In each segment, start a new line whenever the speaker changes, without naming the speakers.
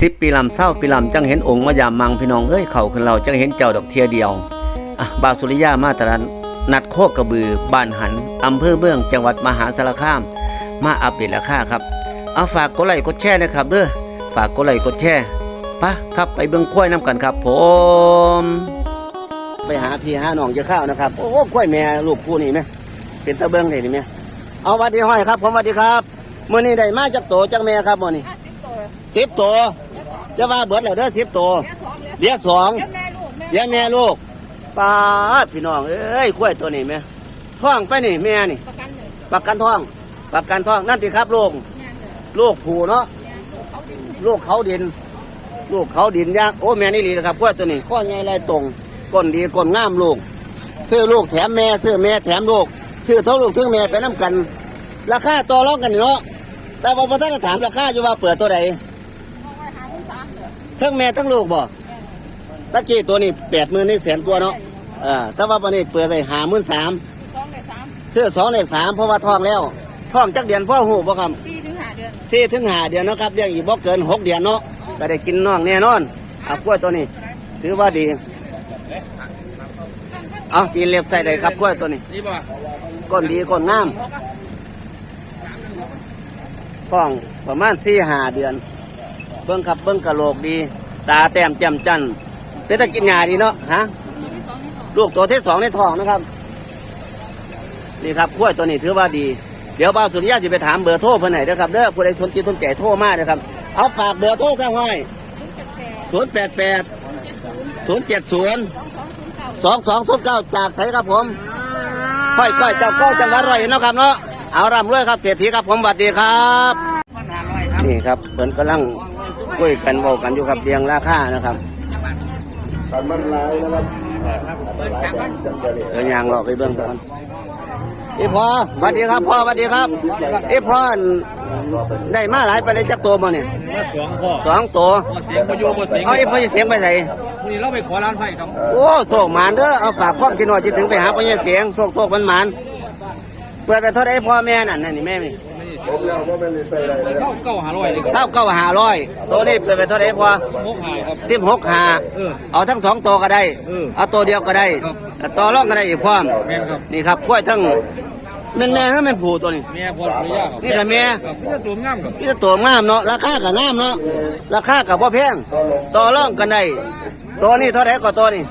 สิบปีลำเศร้าปีลำจังเห็นองค์มายามมังพี่น้องเอ้ยเขาขึ้นเราจังเห็นเจ้าดอกเทียเดียวอะบาวสุริยามาตรันนัดโคกกระบือบ้านหันอำเภอเมืองจังหวัดมหาสารคาม มาอัปเดตราคาครับเอาฝากกดไลค์กดแชร์นะครับเด้อฝากกดไลค์กดแชร์ปะครับไปเบิ่งกล้วยน้ำกันครับผม ไปหาพี่หาน้องจะข้าวนะครับ โอ้กล้วยแม่ลูกคู่นี่ไหมเป็นตะเบิงเลยนี่ไหมเอาหวัดดีห้อยครับ ผมหวัดดีครับมื่อนี้ได้มาจากโตจากแม่ครับมื่อนี้
ห้าสิบตัว
สิบตัว จะว่าเบิดแล้วเด้อสิบตัว
แม่สองเลย
เลี้ยงสอง
แม่ลูกแม่
เลี้ยงแม่ลูกป้าดพี่น้องเอ้ยกล้วยตัวนี้ไหมท้องไปนี่แม่นี่
ประกันหนึ่ง
ประกันท้องประกันท้องนั่นสิครับลูก
งานเลย
ลูกผูเนาะ
งานเขาดิน
ลูกเขาดิน ลูกเขาดินย่างโอ้แม่นี่ดีนะครับกล้วยตัวนี้ข้อใหญ่ลายตรงก้นดีก้นงามลูกซื้อลูกแถมแม่ซื้อแม่แถมลูกซื้อเท่าลูกถึงแม่ไปน้ำกัน ราคาต่อรองกันนี่เนาะแต่ว่าพอท่านจะถามราคาอยู่ว่าเปิดตัวใด
ทั้
งแม่ทั้งลูกบ่ตะกี้ตัวนี้แปดหมื่นนี่แสนกว่าเนาะเออแต่ว่าวันนี้เปิดไปหาหมื่นสาม
สองเลยสาม
ซื้อสองในสามเพราะว่าท้องแล้วท้องจักเดือนพ่อหูบ่ครับ
สี่ถึงห้าเดือน
สี่ถึงหาเดือนเนาะครับเลี้ยงอีกบ่เกินหกเดือนเนาะก็ได้กินน้องแน่นอนเอากล้วยตัวนี้ถือว่าดีเอากินเล็บใส่ได้ครับกล้วยตัวนี้
นี่ป่ะ
ก้นดีก้นงามท้องประมาณสี่หาเดือน เบิ้งขับเบิ้งกะโหลกดี ตาแต้มแจ่มจันทร์เป็นตะกินหญ้าดีเนาะฮะลูกตัวที่สองในท้องนะครับ นี่ครับกล้วยตัวนี้ถือว่าดี เดี๋ยวบ่าวสุริยะจะไปถามเบอร์โทรเพื่อนไหนเด้อครับเด้อผู้ใดสนใจสนใจโทรมาเด้อครับ เอาฝากเบอร์โทรข้างไว้
ศูนย์แปด
ศูนย์แปดแปดศูนย์เจ็ดศูนย์
สองสองศูนย์เก้า
สองสองทุกเก้าจากไสครับผมค่อยก้อยเจ้าก้อจังหวัดร้อยเอ็ดเนาะครับเนาะเอาร่ำรวยครับเศรษฐีครับผมสวัสดีครับ นี่ครับเพิ่นกำลัง คุยกันเว้ากันอยู่ครับเรียงราคานะครับเดินยางรอไปเบื้องต้นอีพอสวัสดีครับพ่อสวัสดีครับอีพอได้มาหลายไปเลยจักตัวมาเนี่ย
มาสองพ่อ
สองตัว
พ่อเสียงประโยชน์พ่อเสียง
เอาอีพอจะเสียงไปไหน
นี่เราไปขอร้านไผ่ครับ
โอ้โศกหมานเด้อเอาฝากความกินหน่อยจะถึงไปหาพ่อเนี่ยเสียงโศกโศกมันหมานเปิดไปเท่าไรพ่อแม่นั่นนั่นนี่ แม่มี
เข้าเก้าหาร้อยเลย
เศร้าเก้าหาร้อยตัวนี้เปิดไปเท่าไรพ่อ
หกหายครับ
สิบหกหา
เออ
เอาทั้งสองตัวก็ได้
เออ
เอาตัวเดียวก็ได้
ครับ
แต่ต่อรองก็ได้อีกพร้อม
แม่นครับ
นี่ครับกล้วยทั้งแม่นแม่ให้แม่นผูตัวนี้
เมียพอสุริยะครับ
นี่กับแม่
ครับนี่จะสวมงามครับ
นี่จะตัวงามเนาะราคากับงามเนาะราคากับพ่อแพงต่อรองกันได้ตัวนี้เท่าไหร่ก็ตัวนี้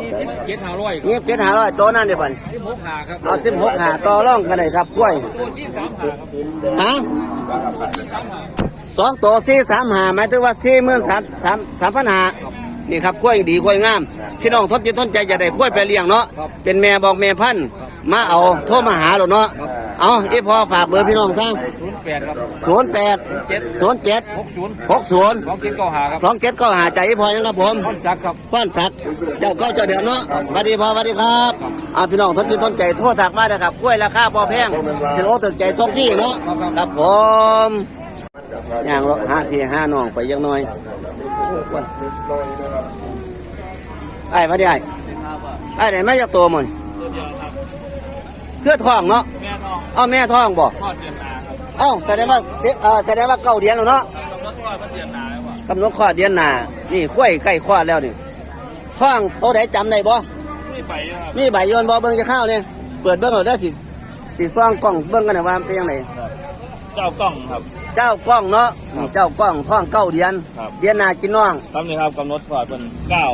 นี่สิบเจ็ดหาร้อยครับ
นี่เจ็ดหาร้อยตัวนั่นเดี๋ยวปัน
สิบ หกหาครับ
เอาสิบหกหาต่อรองกันได้ครับกล้วย
ตัวที่สามหาครับ
ฮะ
ที่สามหา
สองตัวสี่สามหาหมายถึงว่าสี่หมื่นสามสามสามพันหานี่ครับกล้วยดีกล้วยงาม พี่น้องทนจิตทนใจจะได้กล้วยไปเลี้ยงเนาะเป็นแม่บอกแม่พันธุ์มาเอาโทรมาหาเราเนาะเอาอีพอฝากเบอร์พี่น้องซะ
ศูนย์ แปดครับ
ศูนย์แปดศูนย์เจ็ด
หกศูนย์
หกศูนย์
สองเจ็ดเก้าหาครับ
สองเจ็ดก็หาใจอีพอยังครับผม
ต้นสักครับ
ป้อนสักดิ์เจ้าก็เจ้าเดียวเนาะสวัสดีพอสวัสดีครับอ่าพี่น้องทนจิตทนใจโทษถักมาเลยครับกล้วยราคาพอแพงถึงโอ้ถึงใจส่งพี่เนาะครับผมย่างรถห้าพี่ห้าน้องไปยังน้อยไอ้มาดิไอ้ไอ้ไหนไม่จะตัวมันเพื่อท้องเนาะ
แม่น้อง
เอาแม่ท้องบ่
ทอด เดือนนาครับ
เอ้าแสดงว่าเสิบเออแสดงว่าเก้าเดือนแล้วเนาะ
กำลังรถร้อยพันเดือนนาแล้วว่ะ
กำหนดข้อเดือนหน้านี่ข้วยใกล้ข้อแล้วนี่ท้องโตไหนจำได้บ่
ไม่ไปครับ
มีใบโยนบ่เบิ่งจะเข้าเนี่ยเปิดเบิ่งเอาได้อสิสิซ่องกล้องเบิ่งกันนะว่ามันเป็นยังไง
เจ้ากล้องครับ
เจ้ากล้องเนาะเจ้ากล้องท้องเก้าเดือน
ครับ
เดือนหน้ากินน้อง
ครับนี่ครับกำหนดพอดเป็นเก้า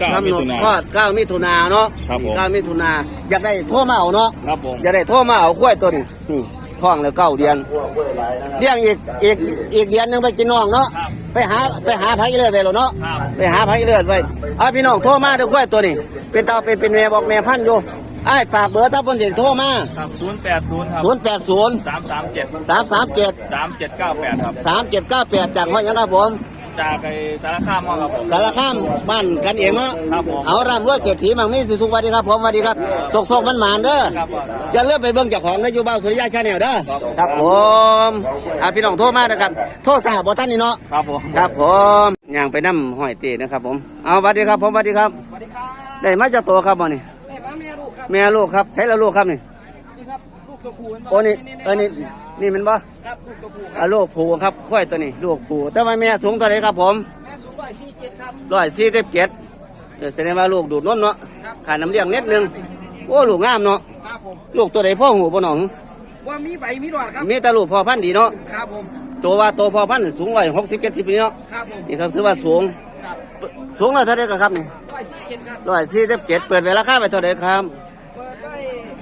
เก้ามิ
กำหนด
ถุนา
คลอดเก้ามิถุนาเนาะ
ครับผม
เก้ามิถุนาอยากได้โทรมาเอาเนาะ
ครับผม
อยากได้โทรมาเอาข้วยตัวนี้นี่ ท้องแล้วเก้าเดือนเลี้ยงอีกอีกอีกเดือนหนึงไปกินน้องเนาะ
ครับ
ไปหาไปหาไผเลือดไปแล้วเนาะ
ครับ
ไปหาไผเลือดไปเอาพี่น้องโทรมาเด้อข้วยตัวนี้ เป็นเตาเป็นเป็นแม่บอกแม่พันธุ์อยู่ไอ้ายฝากเบอร์ถ้าเพิ่นสิโทรมา
ครับศูนย์แปดศูนย์ครับ
0 8 0
สามสามเจ็ด
3 3 7
สามเจ็ดเก้าแปดครับ
3 7 9 8จากห้อยยังครับผม
จากไอ้สารคามครับผม
สารคามบ้านกันเองเนาะ
ครับผม
เอาร่ำรวยเศรษฐีมังมีสิสุขสวัสดีครับผมสวัสดีครับสกสกมันหมานเด้อ
ครับผม
อย่าเลื่อนไปเบิ่งเจ้าของนะอยู่บ้านสุริยะชาแนลเด้อ
ครับ
ครับผมอะพี่น้องโทรมานะครับโทรสหบ่ท่านนี่เนาะ
ครับผม
ครับผมย่างไปน้ำห้อยเตีนะครับผมเอาสวัสดีครับผมสวัสดีครับ
สวัสดีครับ
ได้มาจากตัวครับบ่นี่
ได้มาแม่ลูกครับ
แม่ลูกครับใช้แล้วลูกครับนี่
นี่ครับลูกตัวผู้
โอ้นี่เออนี่ นี่มันบ่
ครับลูกตัวผู้ค
อะ
รับ
ลูกผูครับควายตัวนี้ลูกผูแต่ว่าแม่สูงเท่าไหร่ครับผม
แม่สูงร้อยสี่เจ็ดครับ
ร้อยสี่สิบเจ็ดแสดงว่าลูกดูดนมเนาะ
ครับ
ขาดน้ำเลี้ยงนิดนึงโอ้ลูกงามเนาะ
ครับผม
ลูกตัวใดพ่อหูบ่หนอง
ว่ามีใบมีหลอดครับ
มีแต่ลูกพ่อพันธุ์ดีเนาะ
ครับผม
ตัวว่าตัวพ่อพันธุ์สูงร้อยหกสิบเจ็ดสิบนี่เนาะ
ครับผม
นี่ครับถือว่าสูง
ครับ
สูงแล้วเท่าไหร่ครับนี่
ร้อยสี่เจ็ดครับ
ร้อยสี่สิบเจ็ดเปิดไว้ราคาไปเท่าไหร่ครับ
เปิดได้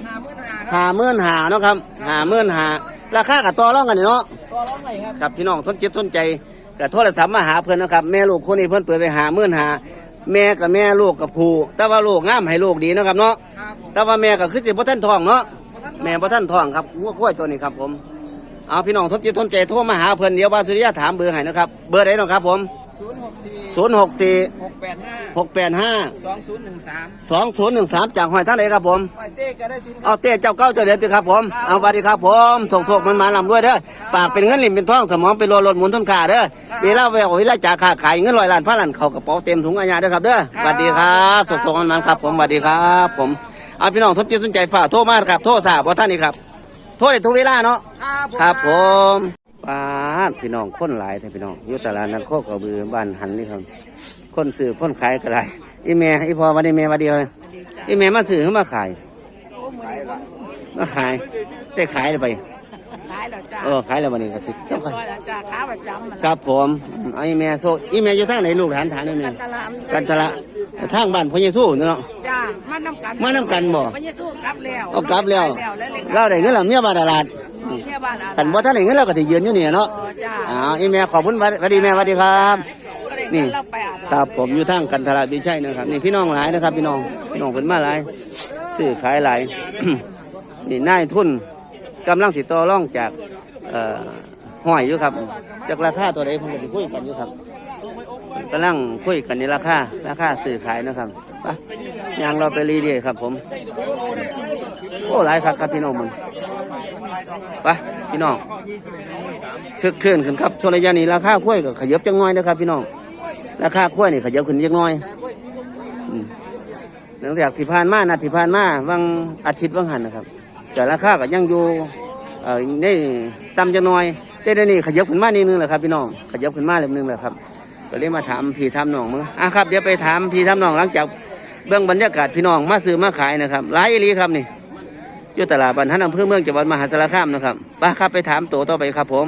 ห้าหมื่นห้าครับ
ห้าหมื่นห้าเนาะครับห้าหมื่นห้า ราคากับต่อรองกันนี่เนาะ
ตัวร้องไหนครับ
ครับพี่น้องสนจิตสนใจกับโทรศัพท์มาหาเพื่อนนะครับ แม่ลูกคนนี้เพื่อนเปิดไปหาหมื่นหา แม่กับแม่ลูกกับผูแต่ว่าลูกงามให้ลูกดีเนาะครับเนาะ
ครับผม
แต่ว่าแม่ก็คือสิบ่ท่านทองเนาะแม่บ่ท่านทองครับงัวกล้วยตัวนี้ครับผมเอาพี่น้องสนจิตสนใจโทรมาหาเพื่อนเดี๋ยวบาสุริยะถามเบอร์ให้นะครับเบอร์ไหนเนาะครับผม
ศูนย์หกสี่
ศูนย์หกสี่
หกแปดห้า
หกแปดห้า
สองศูนย์หนึ่งสาม
สองศูนย์หนึ่งสามจากหอยท่านไหนครับผม
ไอเต้ก็ได้สินค
เอา
รับ
เต้เจ้าเก้าเจ้าเด็ดสิครับผม เอาสวัสดีครับผมส่งโศกมันมาลำด้วยเด้อ ปากเป็นเงินหลิมเป็นทองสมองเป็นโลรถหมุนทุนขาเด้อเวลาแววเวลาจ่าขาขายเงินลอยล้านพันล้านเข้ากระเป๋าเต็มถุงอาญาเด้อครับเด้อสวัสดีครับส่งโศกมันมาครับผมสวัสดีครับผม เอาพี่น้องสนใจสนใจฝากโทรมาครับ โทรสาบว่าท่านนี่ครับ โทรได้ทุกเวลาเนาะ
ครับผม
ครับผม ป้าดพี่น้องคนหลายแต่พี่น้องอยู่ตลาดนัดโคกกระบือบ้านหันนี่ครับ คนซื้อคนขายก็ได้อีแม่อีพอวันนี้แม่วันเดียวเลยอีแม่มาซื้อเขามาขายมาขายได้ขายเลยไป
ขายแล้วจ้า
เออขายแล้ววันนี้ก็ติด
เรียบร้อยแล้วจ้าขาประจำมัน
ครับผมไอ้แม่โซอีแม่อยู่ทางไหนลูกหลานฐานนี่แม่
ตลาด
กันทละทางบ้านพระเยซูเนาะ
จ้ามานำกัน
มานำกันบ่
พระเยซูกลับแล้ว
เอากลับแล้ว
แล้วแล้วเลย
เราได้เงินแล้วเมียบ้านตลาด
เนี่ยบ้านอะไร
กันบ่ท่านได้เงินเราก็สิยืนอยู่นี่เนาะ
อ๋อจ้า
อ้าวอีแม่ขอบคุณสวัสดีแม่สวัสดีครับ
ก็เลย
นี่
เงินเราไปอาบ
ครับผมอยู่ทางกันทราบิชัยนะครับนี่พี่น้องหลายนะครับ พี่น้องพี่น้องเป็นมาหลายซื้อขายหลาย นี่นายทุนกำลังติดต่อร่องจากเอ่อห้อยอยู่ครับ จากราคาตัวใดผมก็สิคุยกันอยู่ครับกำลังคุยกันในราคาราคาซื้อขายนะครับไปยางเราไปรีเดียครับ ผมโอ้หลายครับครับพี่น้องมึง ไปพี่น้องคึกคืนขึ้นครับช่วงระยะนี้ราคากล้วยก็ขยับจังน้อยนะครับ พี่น้องราคากล้วยนี่ขยับขึ้นเล็กน้อยอืมหลังจากที่ผ่านมานะที่ผ่านมาวังอาทิตย์วังหันนะครับ แต่ราคาก็ยังอยู่เอ่อในต่ำจังน้อยแต่เดี๋ยวนี้ขยับขึ้นมานิดนึงแหละครับ พี่น้องขยับขึ้นมาเล็กนึงแหละครับก็เลยมาถามพี่ทำน้องมึงอะครับเดี๋ยวไปถามพี่ทำน้องหลังจากเบื้องบรรยากาศพี่น้องมาซื้อมาขายนะครับหลายอีลีครับนี่ อยู่ตลาดบันทันอำเภอเมืองจังหวัดมหาสารคามนะครับไปครับไปถามตัวต่อไปครับ ผม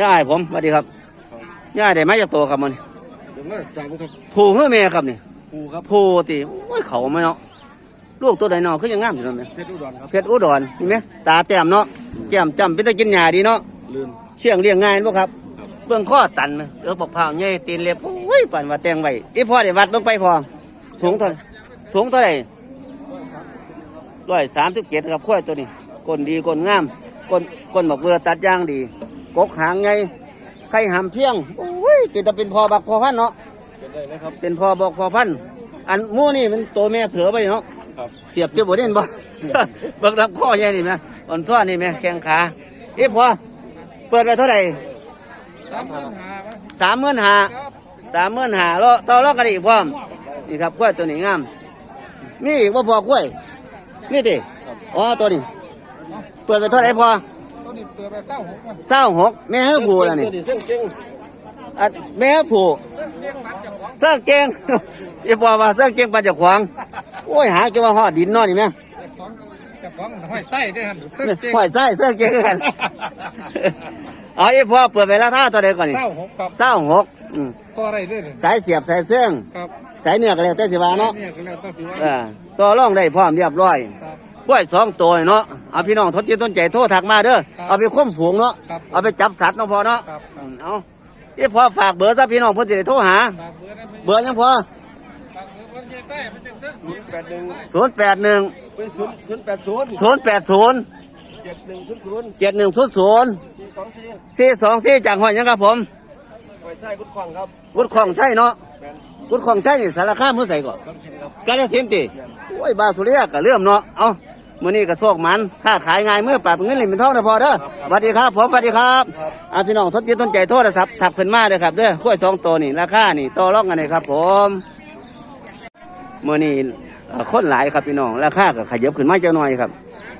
ย่ายผมสวัสดีครับย่าได้มาจากตัวครับมัน
เดี๋ยวมาสั่งครับ
ผูเพื่อแม่ครับนี่
ปูครับ
ผูตีโอ้ยเขาไม่เนาะลูกตัวใดเนาะคือยังงามอยู่เนาะแม่
เพชรอุดรครับ
เพชรอุดรนี่ไหมตาแต้มเนาะแก้มจำเป็นตะกินหญ้าดีเนาะ
ลืม
เชี่ยงเลี้ยงง่ายบ่ครับเบื้องข้อตันไหมเออบอกพร้าวใหญ่ตีนเล็บโอ้ยปั่นว่าแต่งไว้อีพ่อได้วัดเบิ่งไปพอสูงเท่าสูงเท่าไหร่ ร้อยสามสิบเจ็ดครับข้อยตัวนี้ก้นดีก้นงามก้นก้นบอกเบือตัดย่างดี กกหางไงไข่หามเพียงโอ้ยเป็นแต่เป็นพอบักพอพันเนาะ
เป็นได้นะครับ
เป็นพอบอกพอพันธุ์อันหมู่นี่มันตัวแม่เผือไปเนาะ
ครับ
เสียบเจ็บบ่เด่นบ่เบิกลำข้อใหญ่นี่แม่อ่อนซ้อนนี่แม่แข้งขาเอ๊ะพอเปิดไปเท่าไหร่
สามพันหา
สามหมื่นห้าสามหมื่นห้ารอต่อรองกันอีกพร้อมนี่ครับกล้วยตัวนี้งามมีอีกว่าพอกล้วย นี่ดิอ๋อตัวนี้ เปิดไปเท่าไหร่พอ
ตัวนี้เปิดไปเศร้าหกวัน
เศร้าหกแม่เฮ้ผูแล้วนี่
ตัวนี้เส้นเก่ง
อันแม่ผูเสื้อเก่งอย่าบอกว่าเสื้อเก่งปันจะขวางโอ้ยหาจะว่าหอดดินเนอนนี่แม่
สองจะฟ้องห้อยไส้ด้วยครับเส้นเก่ง
ห้อยไส้เสื้อเก่งกัน เอาอีพ่อเปิดไปแล้วท่าตัวใดก่อนนี่
เศร้าหกครับ
เศร้าหกอืม
ตัวอะไรด้วยเนี่ย
สายเสียบสายเสื่อง
ครับ
สายเนื้อก็แล้วแต่สิว่าเนาะ
เนี่ยก็แล้วต้องสิว่า
เออตัวร่องได้พร้อมเรียบร้อย
ครับ
กล้วยสองตัวเนาะเอาพี่น้องทดจิตต้นใจโทษถักมาเด้อ
ครับ
เอาไปค้มฝูงเนาะ
ครับ
เอาไปจับสัตว์เนาะพอเนาะ
ครับ
อืมเอาอีพ่อฝากเบอร์ซะพี่น้องเพื่อจะได้โทรหา
ฝากเบอร์ได้ไหม
เบอร์ยังพอ
ฝากเบอร์คนใหญ่ใต้มันจะเส้นศูนย์แปดหนึ่ง
ศูนย์แปดหนึ่ง
เป็นศูนย์ศูนย์แปดศูนย์
ศูนย์แปดศูนย์
เจ็ดหนึ่งศูนย์ศูนย์
เจ็ดหนึ่งศูนย์ศูนย์
สี่ สองสี่
สี่สองสี่จากห้อยยังครับผม
ห้อยไส้กุดขวางครับ
กุดของใช่เนาะ
แมน
กุดของใช่นี่สารคามเมื่อใส่ก่อน
ต้องสิครับ
กาลสินธุ์ติโอ้ยบาวสุริยะก็เลื่อมเนาะเอามื้อนี้ก็โชคมันค่าขายง่ายเมื่อปราบเงินเหรียญเป็นทองนะพอเด้อสวัสดีครับผมสวัสดีครับอาพี่น้องทดจิตต้นใจโทษนะครับถักเพิ่นมาเด้อครับเด้อข้วยสองตัวนี่ราคานี่ต่อรองกันเลยครับ ผมมื้อนี้เอ่อคนหลายครับพี่น้องราคาก็ขยับขึ้นมาจักหน่อยครับ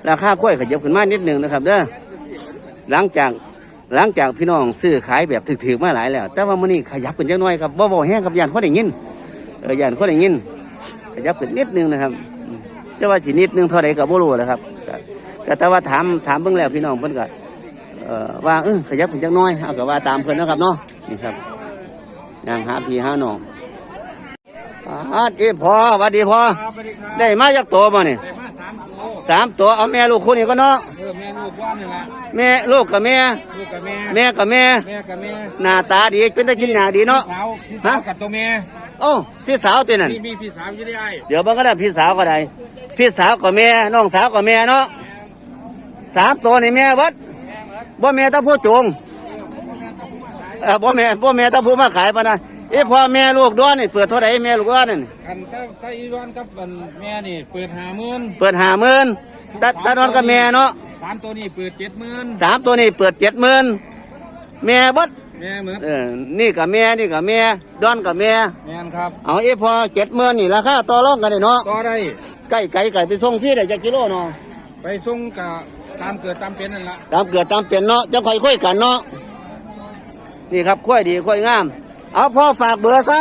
ราคากล้วยขยับขึ้นมานิดหนึงนะครับ เด้อหลังจาก หลังจากพี่น้องซื้อขายแบบถือๆมาหลายแล้ว แต่ว่ามื้อนี้ขยับขึ้นจักหน่อยครับบ่บ่แห้งครับยานคนได้ยินเออยานคนได้ยินขยับขึ้นนิดนึงนะครับจะว่าสินิดนึงเท่าใดก็บ่รู้นะครับก็แต่ว่าถามถามเบิ่งแล้วพี่น้องเพิ่นก็เอ่อว่าเออขยับขึ้นจักหน่อยเอาก็ว่าตามเพิ่นนะครับเนาะนี่ครับนางหาพี่หาน้องอาดีพอวัดดีพอ
สวัสดีครับ
ได้มาจากตัวมาเนี่ย
สามตัว
สามตัวเอาแม่ลูกคู่นี้ก็เนาะ
เออแม่ลูกว่านนี่แหละ
แม่ลูกกับแม่
ลูกกับแม่
แม่กับแม่
แม่กับแม่
หน้าตาดีเป็นตะกินหน้าดีเนาะ
สาวพี่สาวกับตัวแม่
โอ้พี่สาวตัวนั่น
มีมีพี่สาวอยู่ได้ไอ้
เดี๋ยวมันก็ได้พี่สาวก็ได้ พี่สาวกับแม่ น้องสาวกับแม่เนาะสามตัวนี่แม่วัดบ่แม่ตาผู้จงเออบ่แม่บ่แม่ตาผู้มาขายปะนะเอ้พ่อแม่ลูกด้วนนี่เปิดเท่าไหร่แม่ลูกด้วนนี่
คันถ้าถ้าอีร้อนกับอันแม่นี่เปิดหาหมื่น
เปิดห้าหมื่น ตาตาดอนกับแม่เนาะ
สามตัวนี่เปิดเจ็ดหมื่น
สามตัวนี่เปิดเจ็ดหมื่นแม่เบัด
แม่เหมือน
เออนี่กับแม่นี่กับแม่ดอนกับแม่
แม่นครับ
เอาเอพอเจ็ดหมื่นนี่ราคาต่อรองกันเลยเนาะ
ต่อได้
ใกล้ไก่ไก่ไปส่งฟรีได้จักกิโลเนาะ
ไปส่งกับตามเกิดตามเป็นนั่นละ
ตามเกิดตามเปลี่ยนเนาะจะค่อยคุยกันเนาะนี่ครับค่อยดีค่อยงาม เอาพ่อฝากเบอร์ซะ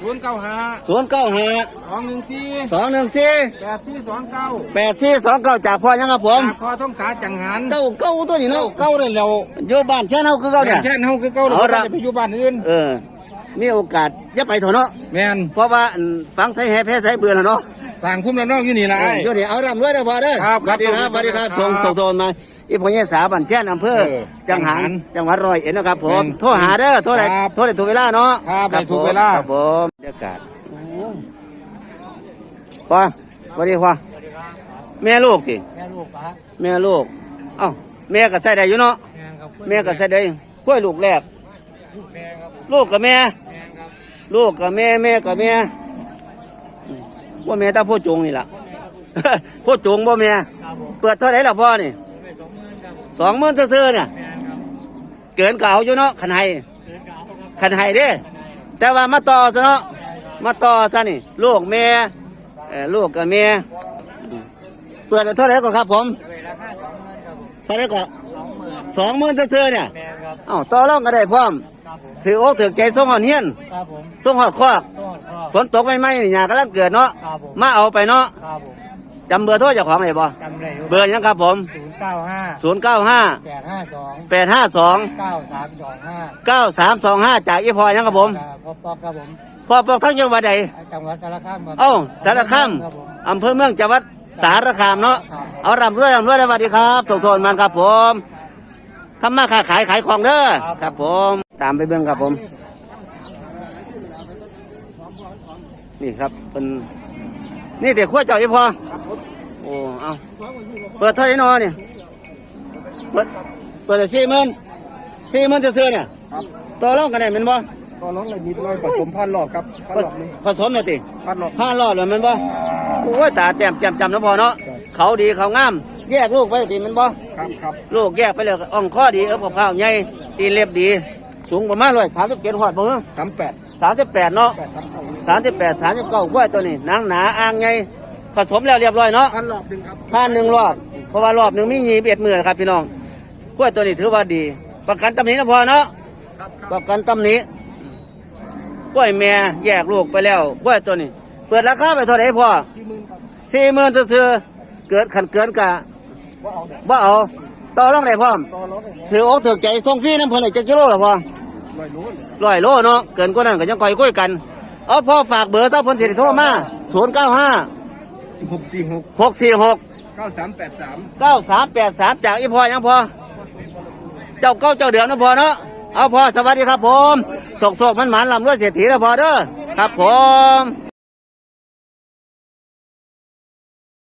ศูนย์เก้าห้า
ศูนย์เก้าห้า
สองหนึ่งสี่
สองหนึ่งสี่
แปดสี่สองเก้า
แปดสี่สองเก้าจากพ่อยังครับผม
พอท้องสาจังหัน
เจ้าเก้าตัวนี้เนาะ
เก้าเลยแล้ว
อยู่บ้านเช่นเฮาคือเก้าเนี่ย
แช่นเฮาคือเก้าเลย
เอา
บ่
ละ
ได้ไปอยู่บ้านอื่น
เออมีโอกาสอย่าไปเถอะเนาะ
แม่น
เพราะว่าอันฟังใส่แห่แพ้ใส่เบื่อแล้วเนาะ
สั่งคุ้มแล้วน้องอยู่นี่ละ
เอ
ไอ้
ออยู่นี่เอารำด้วยนะพอเด้อ
ครับ
สวัสดีครับ
ครับ
สวัสดีครับ
ครั
ส่
บ
งส่งโซนมา อีพอเนี่ยสาบันเช่นอำเภอ
เออ
จังหัน
จังหัน
จังหวัดร้อยเอ็ดนะครับผม
แม่น
โทรหาเด้อโทรได้
ครับ
โทรได้ถูกเวลาเนาะ
ครับได้ถูกเวลา
ครับผมบรรยากาศพ่อสวัสดีพ่อแม่ลูกกี่
แม่ลูกปะ
แม่ลูกเอ้าแม่ก็ใส่ได้อยู่เนาะ
แม่ครับ
แม่ก็ใส่ได้กล้วยลูกแรก
ลูกแม่ครับ
ลูกกับแม่
แม่ครับ
ลูกกับแม่แม่กับแม่อืมว่าแม่ตาพ่อจงนี่ล่ะ พ่อจงบ่แม่
ครับผม
เปิดเท่าไหร่ล่ะพ่อนี่
ไป สองหมื่นครับ
สองหมื่นซื่อๆเนี่ย
แม่ครับ
เกินเก่าอยู่เนาะขันไห้
เกินกาวครับ
ขันไห้เด้ แต่ว่ามาต่อซะเนาะมาต่อซะนี่ลูกแม่เอ่อลูกกับแม่อืมเปิดเท่าไหร่ก่อนครับผม
เลยราคาสองหมื่นครับ ผม
เท่าไหร่ก่อน
สองหมื่น
สองหมื่นซื่อๆเนี่ย
แม่ครับ
เอ้าต่อรองก็ได้พร้อม
ครับผม
ถือโอกถือใจส่งหอดเฮียน
ครับผม
ส่งหอดคอก
ต้นครับ
ฝนตกไม่ไหมนี่ยากำลังเกิดเนาะ
ครับผม
มาเอาไปเนาะ
ครับผม
จำเบอร์โทรเจ้าของได้บ่
จำได้อยู่
เบอร์หยังครับผม
ศูนย์เก้าห้า
ศูนย์เก้าห้า
แปดห้าสอง
แปดห้าสอง
เก้าสามสองห้า
เก้าสามสองห้าจากอีพอหยังครับผม
พ่อปอกครับผม
พอปกทั้งจังหวัดใด
จังหวัดสารคามครับ
เอ้าสารคาม
ครับผม
อำเภอเมืองจังหวัดสารคามเนาะ
ครับ
เอารำรวยรำรวยสวัสดีครับส่งโซนมันครับผมทำมาค้าขายขายของเด้อ ครับผม ตามไปเบิ่งครับผม นี่ครับเป็นนี่เด็กขั้วเจ้าอีพอโอ้เอาเปิดเท่าไหร่นอเนี่ยเปิดเปิดสี่หมื่นสี่หมื่นจะซื้อๆเนี่ยต่อรองกันได้เป็นบ่
ก็ร้องเลยนิดหน่อยผสมพันหลอดครับพันหลอดหนึง
ผสมเลยติ
พันหลอด
ผ่านรอดเลยแมันบ่โอ้ยตาแจ่มแจ่มจำนะพอเนาะ
ครับ
เขาดีเขางาม แยกลูกไปสิแมันบ่
ครับครับ
ลูกแยกไปเลยอ่องข้อดีเออข้าวใหญ่ตีนเล็บดี สูงประมาณร้อยสามสิบเจ็ดหอดบ่ฮะ
สามแปด
สามสิบแปดเนาะ
แปดสามเก้า
สามสิบแปดสามสิบเก้ากล้วยตัวนี้หนังหนาอ่างใหญ่ผสมแล้วเรียบร้อยเนาะ
พันหลอดหนึ่งครับ
ผ่านหนึ่งรอบ เพราะว่ารอบหนึ่งมียี่สิบเอ็ดมือครับพี่น้องกล้วยตัวนี้ถือว่าดี ประกันตำหนินะพอเนาะ
ครับค
ป
รับ
ระกันตำหนิกล้วยแม่แยกลูกไปแล้วกล้วยตัวนี้ เปิดราคาไปเท่าไหร่พ่อ
ที่มือครับ
สี่หมื่นซื้อๆเกิดขันเกินกะ
ว่าเอาเนี่ย
บ่เอาต่อรองได้พร้อม
ต่อร้องเลย
ถืออกถือใจส่งฟรีน้ำเพิ่นได้จักกิโลละพ่อ
ลอยโน้น
ร้อยโลเนาะเกินกว่านั้นก็ยังคอยคุยกัน เอาพ่อฝากเบอร์ถ้าเพิ่นสิได้โทรมา0 9 5
สิบหกสี่หก
6 4 6
เก้าสามแปดสาม
9 3 8 3จากอีพ่อยังพ่อเจ้าเก้าเจ้าเดือนนะพ่อเนาะเอาพ่อสวัสดีครับผมสกๆมันหมันๆลำรวยเศรษฐีนะพ่อเด้อครับผม